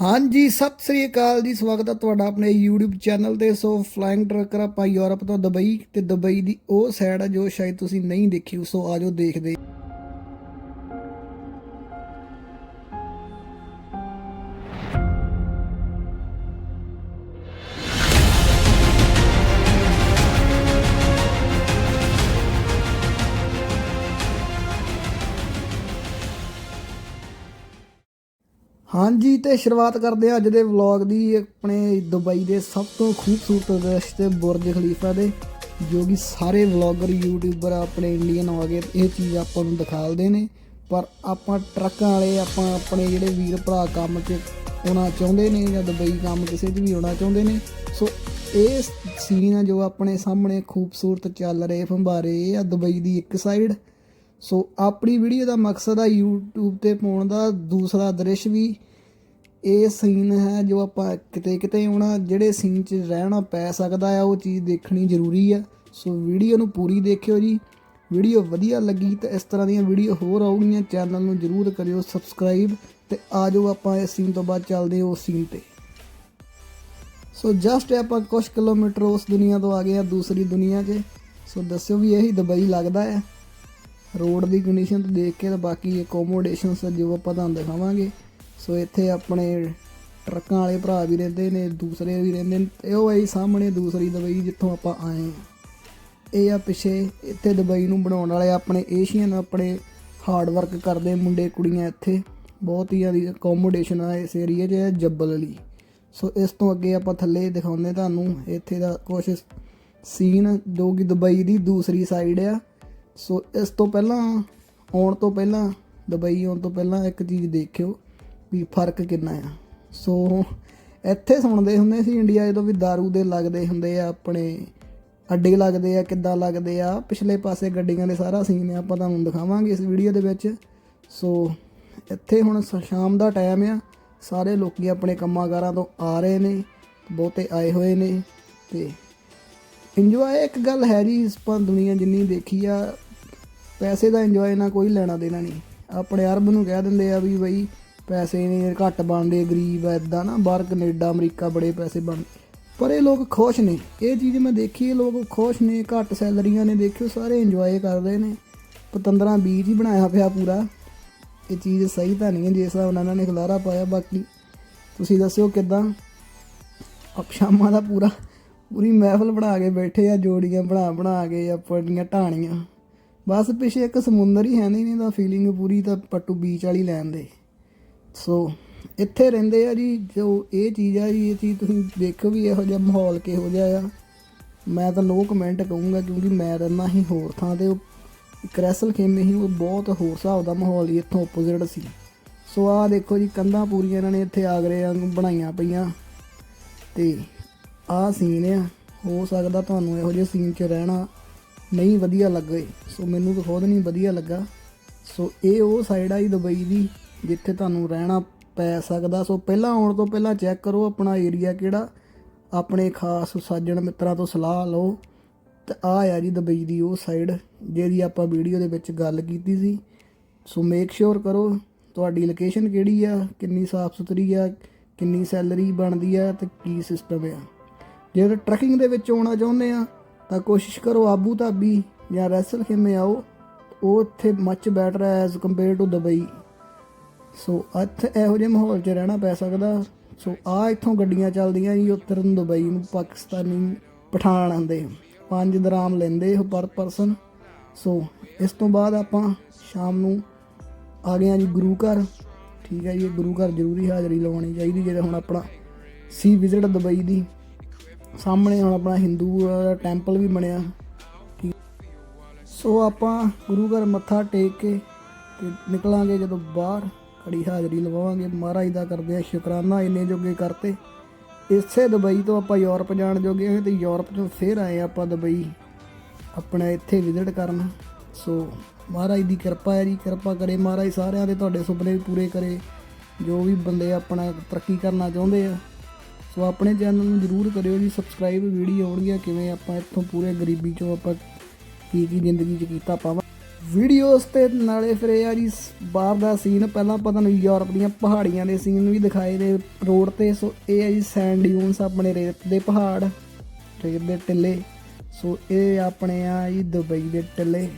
ਹਾਂਜੀ, ਸਤਿ ਸ੍ਰੀ ਅਕਾਲ ਜੀ। ਸਵਾਗਤ ਹੈ ਤੁਹਾਡਾ ਆਪਣੇ YouTube ਚੈਨਲ ਤੇ। ਸੋ ਫਲਾਈਂਗ ਟਰੱਕਰ ਆਪਾਂ ਯੂਰਪ ਤੋਂ ਦੁਬਈ ਤੇ ਦੁਬਈ ਦੀ ਉਹ ਸਾਈਡ ਆ ਜੋ ਸ਼ਾਇਦ ਤੁਸੀਂ ਨਹੀਂ ਦੇਖੀ, ਸੋ ਆਜੋ ਦੇਖਦੇ ਹਾਂਜੀ, ਤੇ ਸ਼ੁਰੂਆਤ ਕਰਦੇ ਹਾਂ ਅੱਜ ਦੇ ਵਲੌਗ ਦੀ, ਆਪਣੇ ਦੁਬਈ ਦੇ ਸਭ ਤੋਂ ਖੂਬਸੂਰਤ ਦ੍ਰਿਸ਼ ਤੇ ਬੁਰਜ ਖਲੀਫਾ ਦੇ, ਜੋ ਕਿ ਸਾਰੇ ਵਲੌਗਰ ਯੂਟਿਊਬਰ ਆਪਣੇ ਇੰਡੀਅਨ ਆ ਗਏ, ਇਹ ਚੀਜ਼ ਆਪਾਂ ਨੂੰ ਦਿਖਾਲਦੇ ਨੇ। ਪਰ ਆਪਾਂ ਟਰੱਕਾਂ ਵਾਲੇ, ਆਪਾਂ ਆਪਣੇ ਜਿਹੜੇ ਵੀਰ ਭਰਾ ਕੰਮ 'ਚ ਆਉਣਾ ਚਾਹੁੰਦੇ ਨੇ ਜਾਂ ਦੁਬਈ ਕੰਮ ਕਿਸੇ 'ਚ ਵੀ ਆਉਣਾ ਚਾਹੁੰਦੇ ਨੇ, ਸੋ ਇਹ ਸੀਨ ਆ ਜੋ ਆਪਣੇ ਸਾਹਮਣੇ ਖੂਬਸੂਰਤ ਚੱਲ ਰਹੇ ਫੰਬਾਰੇ, ਇਹ ਆ ਦੁਬਈ ਦੀ ਇੱਕ ਸਾਈਡ ਸੋ ਆਪਣੀ ਵੀਡੀਓ ਦਾ ਮਕਸਦ ਆ YouTube ਤੇ ਪਾਉਣ ਦਾ, ਦੂਸਰਾ ਦ੍ਰਿਸ਼ ਵੀ ਇਹ ਸੀਨ ਹੈ ਜੋ ਆਪਾਂ ਕਿਤੇ ਕਿਤੇ ਆਉਣਾ ਜਿਹੜੇ ਸੀਨ 'ਚ ਰਹਿਣਾ ਪੈ ਸਕਦਾ ਆ, ਉਹ ਚੀਜ਼ ਦੇਖਣੀ ਜ਼ਰੂਰੀ ਆ। ਸੋ ਵੀਡੀਓ ਨੂੰ ਪੂਰੀ ਦੇਖਿਓ ਜੀ। ਵੀਡੀਓ ਵਧੀਆ ਲੱਗੀ ਤਾਂ ਇਸ ਤਰ੍ਹਾਂ ਦੀਆਂ ਵੀਡੀਓ ਹੋਰ ਆਉਣਗੀਆਂ, ਚੈਨਲ ਨੂੰ ਜਰੂਰ ਕਰਿਓ ਸਬਸਕ੍ਰਾਈਬ ਤੇ ਆਜੋ ਆਪਾਂ ਇਸ ਸੀਨ ਤੋਂ ਬਾਅਦ ਚੱਲਦੇ ਹਾਂ ਉਸ ਸੀਨ ਤੇ। ਸੋ ਜਸਟ ਆਪਾਂ ਕੁਝ ਕਿਲੋਮੀਟਰ ਉਸ ਦੁਨੀਆ ਤੋਂ ਆ ਗਏ ਆ ਦੂਸਰੀ ਦੁਨੀਆ 'ਚ। ਸੋ ਦੱਸਿਓ ਵੀ ਇਹੀ ਦੁਬਈ ਲੱਗਦਾ ਹੈ। ਰੋਡ ਦੀ ਕੰਡੀਸ਼ਨ ਤੇ ਦੇਖ ਕੇ ਤਾਂ ਬਾਕੀ ਅਕੋਮੋਡੇਸ਼ਨਸ ਜੋ ਆਪਾਂ ਤੁਹਾਨੂੰ ਦਿਖਾਵਾਂਗੇ। ਸੋ ਇੱਥੇ ਆਪਣੇ ਟਰੱਕਾਂ ਵਾਲੇ ਭਰਾ ਵੀ ਰਹਿੰਦੇ ਨੇ, ਦੂਸਰੇ ਵੀ ਰਹਿੰਦੇ ਨੇ ਤੇ ਉਹ ਆਈ ਸਾਹਮਣੇ ਦੂਸਰੀ ਦੁਬਈ ਜਿੱਥੋਂ ਆਪਾਂ ਆਏ ਹਾਂ। ਇਹ ਆ ਪਿੱਛੇ ਇੱਥੇ ਦੁਬਈ ਨੂੰ ਬਣਾਉਣ ਵਾਲੇ ਆਪਣੇ ਏਸ਼ੀਅਨ ਆਪਣੇ ਹਾਰਡ ਵਰਕ ਕਰਦੇ ਮੁੰਡੇ ਕੁੜੀਆਂ ਇੱਥੇ। ਬਹੁਤ ਹੀ ਜ਼ਿਆਦਾ ਅਕੋਮੋਡੇਸ਼ਨ ਆ ਇਸ ਏਰੀਆ 'ਚ, ਇਹ ਜੱਬਲ ਅਲੀ ਸੋ ਇਸ ਤੋਂ ਅੱਗੇ ਆਪਾਂ ਥੱਲੇ ਦਿਖਾਉਂਦੇ ਤੁਹਾਨੂੰ, ਇੱਥੇ ਦਾ ਕੁਝ ਸੀਨ ਜੋ ਕਿ ਦੁਬਈ ਦੀ ਦੂਸਰੀ ਸਾਈਡ ਆ। ਸੋ ਇਸ ਤੋਂ ਪਹਿਲਾਂ, ਆਉਣ ਤੋਂ ਪਹਿਲਾਂ, ਦੁਬਈ ਆਉਣ ਤੋਂ ਪਹਿਲਾਂ ਇੱਕ ਚੀਜ਼ ਦੇਖਿਓ। ਵੀ ਫ਼ਰਕ ਕਿੰਨਾ ਆ। ਸੋ, ਇੱਥੇ ਸੁਣਦੇ ਹੁੰਦੇ ਸੀ ਇੰਡੀਆ ਜਦੋਂ ਵੀ दारू ਦੇ ਲੱਗਦੇ ਹੁੰਦੇ ਆ, ਆਪਣੇ ਅੱਡੇ ਲੱਗਦੇ ਆ, ਕਿੱਦਾਂ ਲੱਗਦੇ ਆ, ਪਿਛਲੇ ਪਾਸੇ ਗੱਡੀਆਂ ਦੇ ਸਾਰਾ ਸੀਨ ਆ, ਆਪਾਂ ਤੁਹਾਨੂੰ ਦਿਖਾਵਾਂਗੇ ਇਸ ਵੀਡੀਓ ਦੇ ਵਿੱਚ। ਸੋ, ਇੱਥੇ ਹੁਣ ਸ- ਸ਼ਾਮ ਦਾ ਟਾਈਮ ਆ, ਸਾਰੇ ਲੋਕੀ ਆਪਣੇ ਕੰਮਾਂ-ਕਾਰਾਂ ਤੋਂ ਆ ਰਹੇ ਨੇ, ਬਹੁਤੇ ਆਏ ਹੋਏ ਨੇ, ਤੇ ਇੰਜੋਏ ਇੱਕ ਗੱਲ ਹੈ ਜੀ, ਇਸ ਪਰ ਦੁਨੀਆ ਜਿੰਨੀ ਦੇਖੀ ਆ, ਪੈਸੇ ਦਾ ਇੰਜੋਏ ਨਾ ਕੋਈ ਲੈਣਾ ਦੇਣਾ ਨਹੀਂ। ਆਪਣੇ ਅਰਬ ਨੂੰ ਕਹਿ ਦਿੰਦੇ ਆ ਵੀ ਬਈ ਪੈਸੇ ਨੇ ਘੱਟ ਬਣਦੇ, ਗਰੀਬ ਆ ਨਾ, ਬਾਹਰ ਕੈਨੇਡਾ, ਅਮਰੀਕਾ ਬੜੇ ਪੈਸੇ ਬਣਦੇ। ਪਰ ਇਹ ਲੋਕ ਖੁਸ਼ ਨੇ। ਇਹ ਚੀਜ਼ ਮੈਂ ਦੇਖੀ, ਇਹ ਲੋਕ ਖੁਸ਼ ਨੇ, ਘੱਟ ਸੈਲਰੀਆਂ ਨੇ, ਦੇਖਿਓ, ਸਾਰੇ ਇੰਜੋਏ ਕਰ ਰਹੇ ਨੇ। ਪਤੰਦਰਾਂ ਬੀਜ ਹੀ ਬਣਾਇਆ ਪਿਆ ਪੂਰਾ। ਇਹ ਚੀਜ਼ ਸਹੀ ਤਾਂ ਨਹੀਂ ਹੈ, ਜਿਸ ਤਰ੍ਹਾਂ ਉਹਨਾਂ ਨੇ ਖਲਾਰਾ ਪਾਇਆ, ਬਾਕੀ ਤੁਸੀਂ ਦੱਸਿਓ ਕਿਦਾਂ? ਅਪ ਦਾ ਪੂਰਾ, ਪੂਰੀ ਮਹਿਫਲ ਬਣਾ ਕੇ ਬੈਠੇ ਆ, ਜੋੜੀਆਂ ਬਣਾ ਬਣਾ ਕੇ, ਆਪਣੀਆਂ ਢਾਣੀਆਂ। ਬਸ ਪਿੱਛੇ ਇੱਕ ਸਮੁੰਦਰ ਹੀ ਹੈ ਨਹੀਂ ਨਹੀਂ ਤਾਂ ਫੀਲਿੰਗ ਪੂਰੀ ਤਾਂ ਪੱਟੂ ਬੀਚ ਵਾਲੀ ਲੈਣ ਦੇ। ਸੋ ਇੱਥੇ ਰਹਿੰਦੇ ਆ ਜੀ, ਜੋ ਇਹ ਚੀਜ਼ ਆ ਜੀ, ਇਹ ਚੀਜ਼ ਤੁਸੀਂ ਦੇਖੋ ਵੀ ਇਹੋ ਜਿਹਾ ਮਾਹੌਲ ਕਿਹੋ ਜਿਹਾ ਆ। ਮੈਂ ਤਾਂ ਨੋ ਕਮੈਂਟ ਕਹੂੰਗਾ ਕਿਉਂਕਿ ਮੈਂ ਰਹਿਣਾ ਹੀ ਹੋਰ ਥਾਂ ਤੇ, ਉਹ ਕ੍ਰੈਸਲ ਖੇਮੇ ਹੀ ਉਹ ਬਹੁਤ ਹੋਰ ਹਿਸਾਬ ਦਾ ਮਾਹੌਲ ਹੀ ਇੱਥੋਂ ਆਪੋਜ਼ਿਟ ਸੀ। ਸੋ ਆਹ ਦੇਖੋ ਜੀ, ਕੰਧਾਂ ਪੂਰੀਆਂ ਇਹਨਾਂ ਨੇ ਇੱਥੇ ਆਗਰੇ ਵਾਂਗੂ ਬਣਾਈਆਂ ਪਈਆਂ। ਤੇ ਆਹ ਸੀਨ ਆ, ਹੋ ਸਕਦਾ ਤੁਹਾਨੂੰ ਇਹੋ ਜਿਹੇ ਸੀਨ 'ਚ ਰਹਿਣਾ ਨਹੀਂ ਵਧੀਆ ਲੱਗੇ। ਸੋ ਮੈਨੂੰ ਤਾਂ ਖੁਦ ਨਹੀਂ ਵਧੀਆ ਲੱਗਾ। ਸੋ ਇਹ ਉਹ ਸਾਈਡ ਆ ਜੀ ਦੁਬਈ ਦੀ। ਜਿੱਥੇ ਤੁਹਾਨੂੰ ਰਹਿਣਾ ਪੈ ਸਕਦਾ, ਸੋ ਪਹਿਲਾਂ ਆਉਣ ਤੋਂ ਪਹਿਲਾਂ ਚੈੱਕ ਕਰੋ ਆਪਣਾ ਏਰੀਆ ਕਿਹੜਾ। ਆਪਣੇ ਖਾਸ ਸਾਜਣ ਮਿੱਤਰਾਂ ਤੋਂ ਸਲਾਹ ਲਓ। ਤੇ ਆ ਆ ਜੀ ਦੁਬਈ ਦੀ ਉਹ ਸਾਈਡ ਜਿਹਦੀ ਆਪਾਂ ਵੀਡੀਓ ਦੇ ਵਿੱਚ ਗੱਲ ਕੀਤੀ ਸੀ। ਸੋ ਮੇਕ ਸ਼ੋਰ ਕਰੋ ਤੁਹਾਡੀ ਲੋਕੇਸ਼ਨ ਕਿਹੜੀ ਆ, ਕਿੰਨੀ ਸਾਫ਼ ਸੁਥਰੀ ਆ, ਕਿੰਨੀ ਸੈਲਰੀ ਬਣਦੀ ਆ ਤੇ ਕੀ ਸਿਸਟਮ ਆ। ਜੇ ਟਰੈਕਿੰਗ ਦੇ ਵਿੱਚ ਆਉਣਾ ਚਾਹੁੰਦੇ ਆ, ਤਾਂ ਕੋਸ਼ਿਸ਼ ਕਰੋ ਆਬੂ ਧਾਬੀ ਜਾਂ ਰੈਸਲ ਖੇਮੇ ਆਓ। ਉਹ ਇੱਥੇ much better as compare to Dubai. So ਇੱਥੇ ਇਹੋ ਜਿਹੇ ਮਾਹੌਲ 'ਚ ਰਹਿਣਾ ਪੈ ਸਕਦਾ। ਸੋ ਆ ਇੱਥੋਂ ਗੱਡੀਆਂ ਚੱਲਦੀਆਂ ਜੀ, ਉੱਤਰ ਦੁਬਈ ਨੂੰ, ਪਾਕਿਸਤਾਨੀ ਪਠਾਨ ਆਂਦੇ ਪੰਜ ਦਰਾਮ ਲੈਂਦੇ ਉਹ ਪਰ ਪਰਸਨ। ਸੋ ਇਸ ਤੋਂ ਬਾਅਦ ਆਪਾਂ ਸ਼ਾਮ ਨੂੰ ਆ ਗਏ ਆ ਜੀ ਗੁਰੂ ਘਰ। ਠੀਕ ਹੈ ਜੀ ਗੁਰੂ ਘਰ ਜ਼ਰੂਰੀ ਹਾਜ਼ਰੀ ਲਵਾਉਣੀ ਚਾਹੀਦੀ, ਜਿਹੜਾ ਹੁਣ ਆਪਣਾ ਸੀ ਵਿਜ਼ਿਟ ਦੁਬਈ ਦੀ। ਸਾਹਮਣੇ ਹੁਣ ਆਪਣਾ ਹਿੰਦੂ ਟੈਂਪਲ ਵੀ ਬਣਿਆ। ਠੀਕ। ਸੋ ਆਪਾਂ ਗੁਰੂ ਘਰ ਮੱਥਾ ਟੇਕ ਕੇ ਤੇ ਨਿਕਲਾਂਗੇ ਜਦੋਂ ਬਾਹਰ। ਖੜੀ ਹਾਜ਼ਰੀ ਲਵਾਵਾਂਗੇ। ਮਹਾਰਾਜ ਦਾ ਕਰਦੇ ਆ ਸ਼ੁਕਰਾਨਾ, ਇੰਨੇ ਜੋਗੇ ਕਰਤੇ। ਇਸੇ ਦੁਬਈ ਤੋਂ ਆਪਾਂ ਯੂਰਪ ਜਾਣ ਜੋਗੇ ਹੋਏ ਤੇ ਯੂਰਪ ਤੋਂ ਫੇਰ ਆਏ ਆਪਾਂ ਦੁਬਈ। ਆਪਣਾ ਇੱਥੇ ਵਿਜ਼ਿਟ ਕਰਨ। ਸੋ ਮਹਾਰਾਜ ਦੀ ਕਿਰਪਾ ਹੈ ਜੀ, ਕਿਰਪਾ ਕਰੇ ਮਹਾਰਾਜ ਸਾਰਿਆਂ ਦੇ, ਤੁਹਾਡੇ ਸੁਪਨੇ ਵੀ ਪੂਰੇ ਕਰੇ। ਜੋ ਵੀ ਬੰਦੇ ਆਪਣਾ ਤਰੱਕੀ ਕਰਨਾ ਚਾਹੁੰਦੇ ਆ। ਸੋ ਆਪਣੇ ਚੈਨਲ ਨੂੰ ਜਰੂਰ ਕਰਿਓ ਜੀ ਸਬਸਕ੍ਰਾਈਬ ਵੀਡੀਓ ਆਉਣਗੀਆਂ, ਕਿਵੇਂ ਆਪਾਂ ਇੱਥੋਂ ਪੂਰੇ ਗਰੀਬੀ ਚੋਂ ਆਪਾਂ ਕੀ ਕੀ ਜ਼ਿੰਦਗੀ 'ਚ ਕੀਤਾ ਪਾਵਾਂ। ਵੀਡੀਓਜ਼ ਤੇ ਨਾਲੇ ਫਿਰ ਇਹ ਆ ਜੀ, ਬਾਹਰ ਦਾ ਸੀਨ ਪਹਿਲਾਂ ਆਪਾਂ ਤੁਹਾਨੂੰ ਯੂਰਪ ਦੀਆਂ ਪਹਾੜੀਆਂ ਦੇ ਸੀਨ ਵੀ ਦਿਖਾਏ ਦੇ ਰੋਡ ਤੇ। ਸੋ ਇਹ ਆ ਜੀ ਸੈਂਡ ਡਿਊਨਸ ਆਪਣੇ ਰੇਤ ਦੇ ਪਹਾੜ, ਰੇਤ ਦੇ ਟਿੱਲੇ। ਸੋ ਇਹ ਆਪਣੇ ਆ ਜੀ, ਦੁਬਈ ਦੇ ਟਿੱਲੇ।